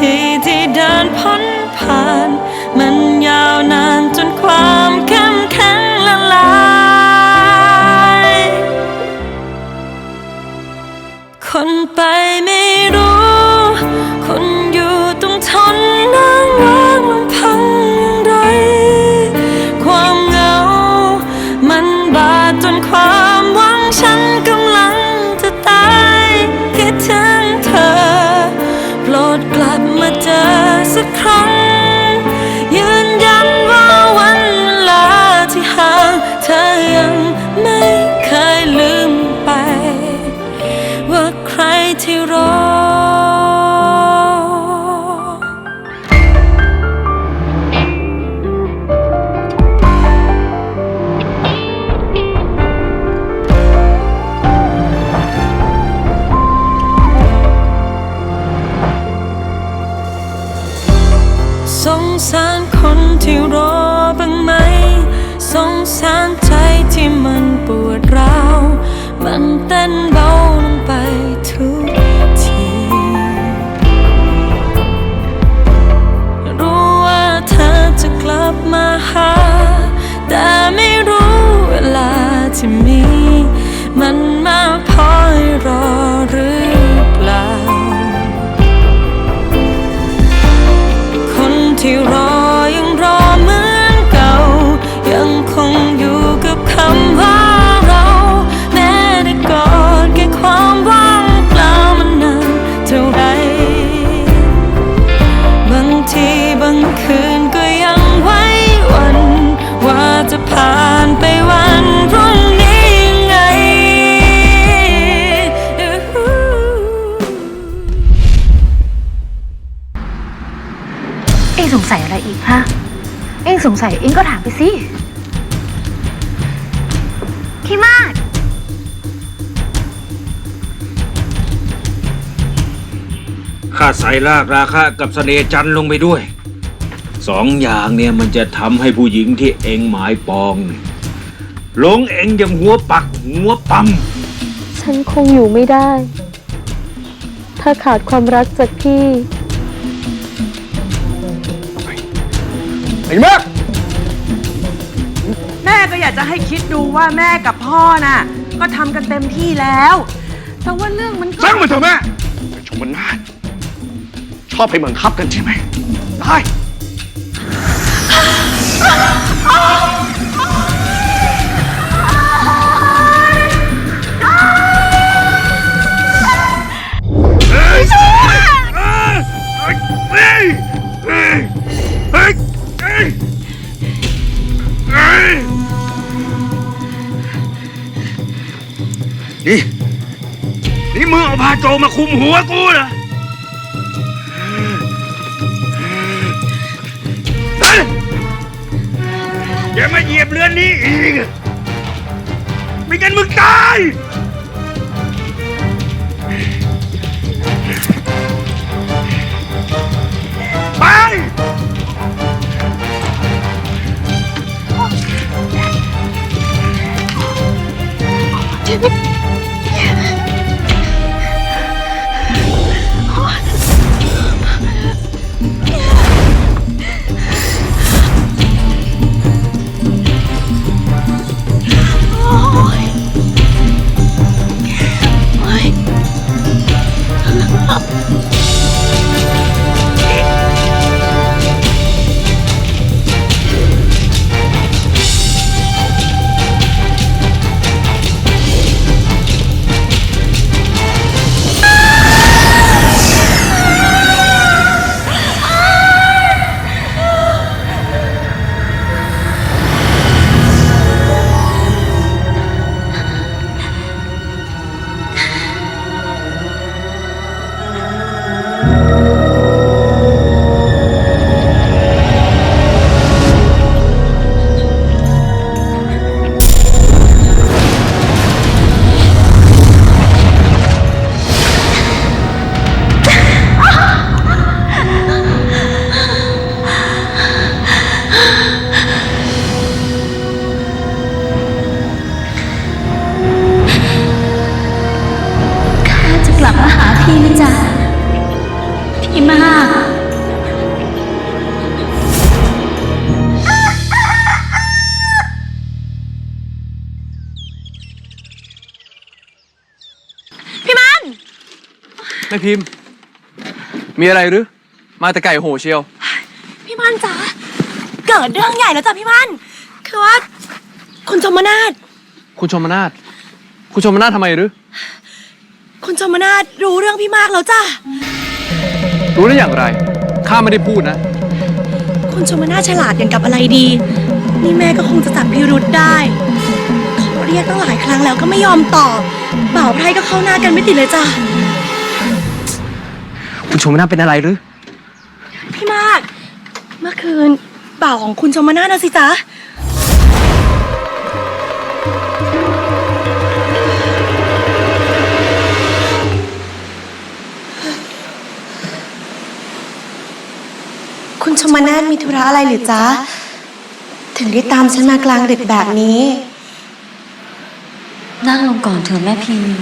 ทีที่เดินพ้นผ่าน มันยาวนานจนความเข้มแข็งละลาย คนไป ที่รอ สงสารคนที่รอบ้างไหม สงสารใจที่มันปวดร้าว มันเต้นเบาลงไปทุก มันมาพอ ข้าใส่ลากราคะกับเสน่ห์จันทร์ลงไปด้วย สองอย่างเนี่ยมันจะทำให้ผู้หญิงที่เองหมายปองเนี่ยหลงเองอย่างหัวปักหัวปั๊มฉันคงอยู่ไม่ได้ ถ้าขาดความรักจากพี่ ไอ้แม่แม่ก็อยากจะให้คิดดูว่าแม่กับพ่อน่ะ ก็ทำกันเต็มที่แล้ว แต่ว่าเรื่องมันก็ช่างมันเถอะแม่ไอ้ชมมันนาดช อบให้บังคับกันใช่ไหมได้เฮ้ยเฮ้ยเฮ้ยเฮ้ยเฮ้ยเฮ้ยเฮ้ยนี่นี่มึงเอาพาโจมาคุมหัวกูเหรอ อย่ามาเหยียบเรือนนี้อีก ไม่งั้นมึงตาย ไปโอ๊ยับมาหาพี่นะจ๊ะพี่มากนายพิมพ์ มีอะไรหรือ มาแต่ไก่โหเชียว พี่มันจ๊ะเกิดเรื่องใหญ่แล้วจ้ะพี่มัน คือว่า คุณชมนาทคุณชมนาทคุณชมนาททำไมหรือ คุณชมนาทรู้เรื่องพี่มากแล้วจ้ะ รู้ได้อย่างไร ข้าไม่ได้พูดนะ คุณชมนาทฉลาดอย่างกับอะไรดี นี่แม่ก็คงจะจับพิรุษได้เขาเรียกตั้งหลายครั้งแล้วก็ไม่ยอมตอบบ่าวไพรก็เข้าหน้ากันไม่ติดเลยจ้ะ คุณชมนาทเป็นอะไรหรือ พี่มาก เมื่อคืนบ่าวของคุณชมนาทนะสิจ๊ะ คุณชมนาทมีธุระอะไรหรือจ๊ะ ถึงได้ตามฉันมากลางดึกแบบนี้ นั่งลงก่อนเถอะแม่พิมพ์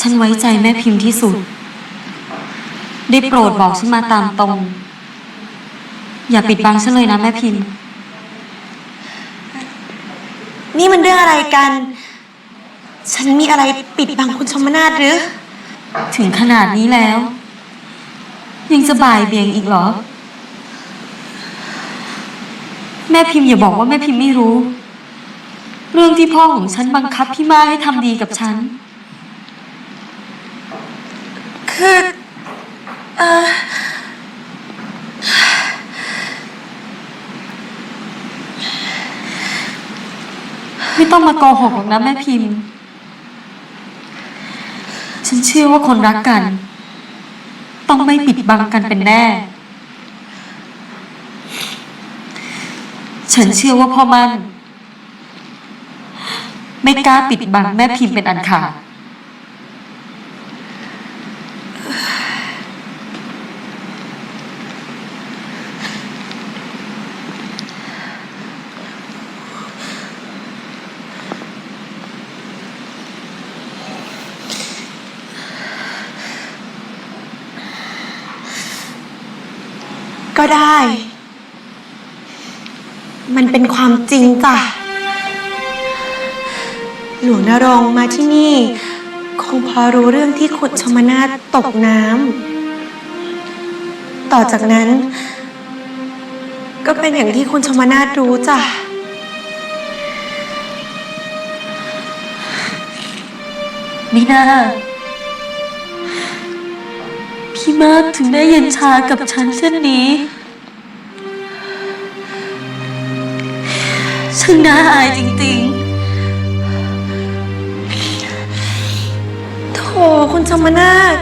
ฉันไว้ใจแม่พิมพ์ที่สุด ได้โปรดบอกฉันมาตามตรง อย่าปิดบังฉันเลยนะแม่พิมพ์ นี่มันเรื่องอะไรกัน ฉันมีอะไรปิดบังคุณชมนาทหรือ ถึงขนาดนี้แล้ว ยังจะบ่ายเบี่ยงอีกเหรอ แม่พิมพ์อย่าบอกว่าแม่พิมพ์ไม่รู้ เรื่องที่พ่อของฉันบังคับพี่มาให้ทำดีกับฉัน คือเออไม่ต้องมาโกหกหรอกนะแม่พิมพ์ฉันเชื่อว่าคนรักกัน ต้องไม่ปิดบังกันเป็นแน่ ฉันเชื่อว่าพ่อมันไม่กล้าปิดบังแม่พิมพ์เป็นอันขาด ก็ได้ มันเป็นความจริงจ้ะ หลวงนรงค์มาที่นี่ คงพอรู้เรื่องที่ขุดชมนาตกน้ำ ต่อจากนั้น ก็เป็นอย่างที่คุณชมนาทรู้จ้ะมิน่า มากถึงได้เย็นชากับฉันเช่นนี้ ฉันน่าอายจริงๆ โถคุณชมนาท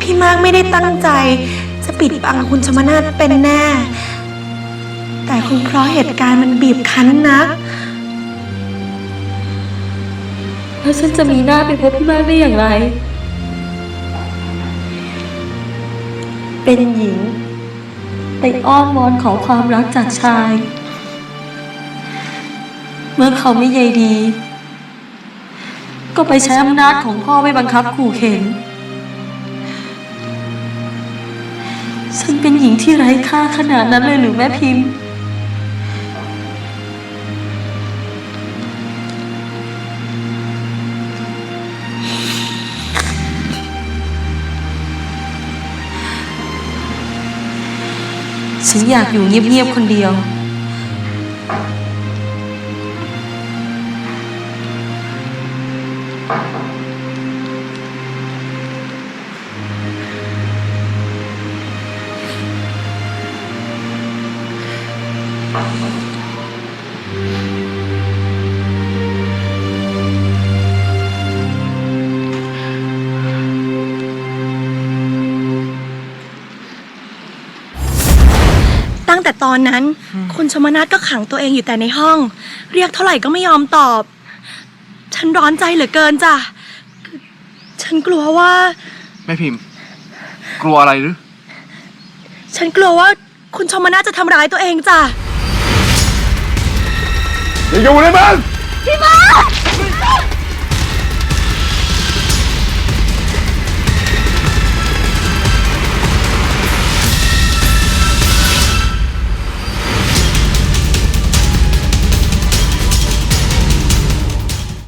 พี่มากไม่ได้ตั้งใจ จะปิดบังคุณชมนาทเป็นแน่ แต่คงเพราะเหตุการณ์มันบีบคั้นนัก แล้วฉันจะมีหน้าไปพบพี่มากได้อย่างไร เป็นหญิง ไปอ้อนวอนขอความรักจากชาย เมื่อเขาไม่ใยดี ก็ไปใช้อำนาจของพ่อไปบังคับขู่เข็น ฉันเป็นหญิงที่ไร้ค่าขนาดนั้นเลยหรือแม่พิมพ์ ฉันอยากอยู่เงียบๆคนเดียว ตั้งแต่ตอนนั้น คุณชมนาทก็ขังตัวเองอยู่แต่ในห้อง เรียกเท่าไหร่ก็ไม่ยอมตอบ ฉันร้อนใจเหลือเกินจ้ะคือฉันกลัวว่า แม่พิมพ์ กลัวอะไรหรือ ฉันกลัวว่าคุณชมนาทจะทำร้ายตัวเองจ้ะ อย่าอยู่เลยมึง พี่มา